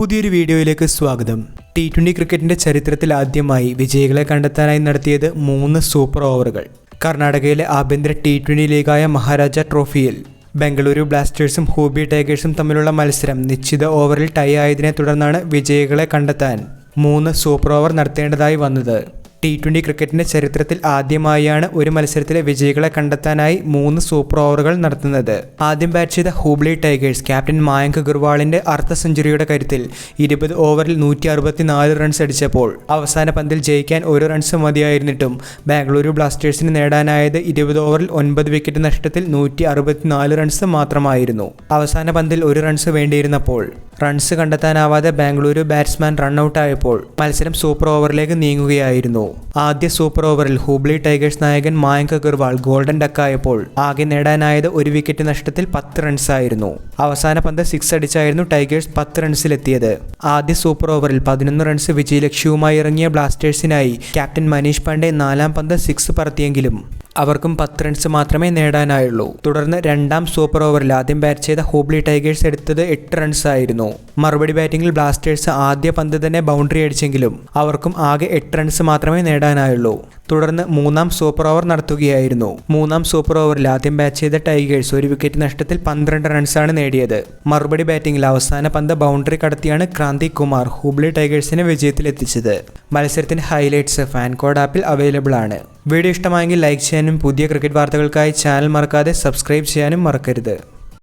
പുതിയൊരു വീഡിയോയിലേക്ക് സ്വാഗതം. ടി ട്വന്റി ക്രിക്കറ്റിന്റെ ചരിത്രത്തിൽ ആദ്യമായി വിജയികളെ കണ്ടെത്താനായി നടത്തിയത് മൂന്ന് സൂപ്പർ ഓവറുകൾ. കർണാടകയിലെ ആഭ്യന്തര ടി ട്വന്റി ലീഗായ മഹാരാജ ട്രോഫിയിൽ ബംഗളൂരു ബ്ലാസ്റ്റേഴ്സും ഹൂബി ടൈഗേഴ്സും തമ്മിലുള്ള മത്സരം നിശ്ചിത ഓവറിൽ ടൈ ആയതിനെ തുടർന്നാണ് വിജയികളെ കണ്ടെത്താൻ മൂന്ന് സൂപ്പർ ഓവർ നടത്തേണ്ടതായി വന്നത്. ടി ട്വന്റി ക്രിക്കറ്റിന്റെ ചരിത്രത്തിൽ ആദ്യമായാണ് ഒരു മത്സരത്തിലെ വിജയികളെ കണ്ടെത്താനായി മൂന്ന് സൂപ്പർ ഓവറുകൾ നടത്തുന്നത്. ആദ്യം ബാറ്റ് ചെയ്ത ഹൂബ്ലി ടൈഗേഴ്സ് ക്യാപ്റ്റൻ മായങ്ക് അഗർവാളിന്റെ അർദ്ധ സെഞ്ചുറിയുടെ കരുത്തിൽ ഇരുപത് ഓവറിൽ നൂറ്റി അറുപത്തിനാല് റൺസ് അടിച്ചപ്പോൾ അവസാന പന്തിൽ ജയിക്കാൻ ഒരു റൺസ് മതിയായിരുന്നിട്ടും ബാംഗ്ലൂരു ബ്ലാസ്റ്റേഴ്സിന് നേടാനായത് ഇരുപത് ഓവറിൽ ഒൻപത് വിക്കറ്റ് നഷ്ടത്തിൽ നൂറ്റി അറുപത്തിനാല് റൺസ് മാത്രമായിരുന്നു. അവസാന പന്തിൽ ഒരു റൺസ് വേണ്ടിയിരുന്നപ്പോൾ റൺസ് കണ്ടെത്താനാവാതെ ബാംഗ്ലൂരു ബാറ്റ്സ്മാൻ റണ്ണൌട്ടായപ്പോൾ മത്സരം സൂപ്പർ ഓവറിലേക്ക് നീങ്ങുകയായിരുന്നു. ആദ്യ സൂപ്പർ ഓവറിൽ ഹൂബ്ലി ടൈഗേഴ്സ് നായകൻ മായങ്ക് അഗർവാൾ ഗോൾഡൻ ഡക്കായപ്പോൾ ആകെ നേടാനായത് ഒരു വിക്കറ്റ് നഷ്ടത്തിൽ പത്ത് റൺസായിരുന്നു. അവസാന പന്ത് സിക്സ് അടിച്ചായിരുന്നു ടൈഗേഴ്സ് പത്ത് റൺസിലെത്തിയത്. ആദ്യ സൂപ്പർ ഓവറിൽ പതിനൊന്ന് റൺസ് വിജയലക്ഷ്യവുമായി ഇറങ്ങിയ ബ്ലാസ്റ്റേഴ്സിനായി ക്യാപ്റ്റൻ മനീഷ് പാണ്ഡെ നാലാം പന്ത് സിക്സ് പറത്തിയെങ്കിലും അവർക്കും പത്ത് റൺസ് മാത്രമേ നേടാനായുള്ളൂ. തുടർന്ന് രണ്ടാം സൂപ്പർ ഓവറിൽ ആദ്യം ബാറ്റ് ചെയ്ത ഹൂബ്ലി ടൈഗേഴ്സ് എടുത്തത് എട്ട് റൺസ് ആയിരുന്നു. മറുപടി ബാറ്റിംഗിൽ ബ്ലാസ്റ്റേഴ്സ് ആദ്യ പന്ത് തന്നെ ബൗണ്ടറി അടിച്ചെങ്കിലും അവർക്കും ആകെ എട്ട് റൺസ് മാത്രമേ നേടാനായുള്ളൂ. തുടർന്ന് മൂന്നാം സൂപ്പർ ഓവർ നടത്തുകയായിരുന്നു. മൂന്നാം സൂപ്പർ ഓവറിൽ ആദ്യം ബാറ്റ് ചെയ്ത ടൈഗേഴ്സ് ഒരു വിക്കറ്റ് നഷ്ടത്തിൽ പന്ത്രണ്ട് റൺസാണ് നേടിയത്. മറുപടി ബാറ്റിംഗിൽ അവസാന പന്ത് ബൗണ്ടറി കടത്തിയാണ് ക്രാന്തി കുമാർ ഹൂബ്ലി ടൈഗേഴ്സിനെ വിജയത്തിലെത്തിച്ചത്. മത്സരത്തിന്റെ ഹൈലൈറ്റ്സ് ഫാൻകോഡ് ആപ്പിൽ അവൈലബിൾ ആണ്. വീഡിയോ ഇഷ്ടമായെങ്കിൽ ലൈക്ക് ചെയ്യാനും പുതിയ ക്രിക്കറ്റ് വാർത്തകൾക്കായി ചാനൽ മറക്കാതെ സബ്സ്ക്രൈബ് ചെയ്യാനും മറക്കരുത്.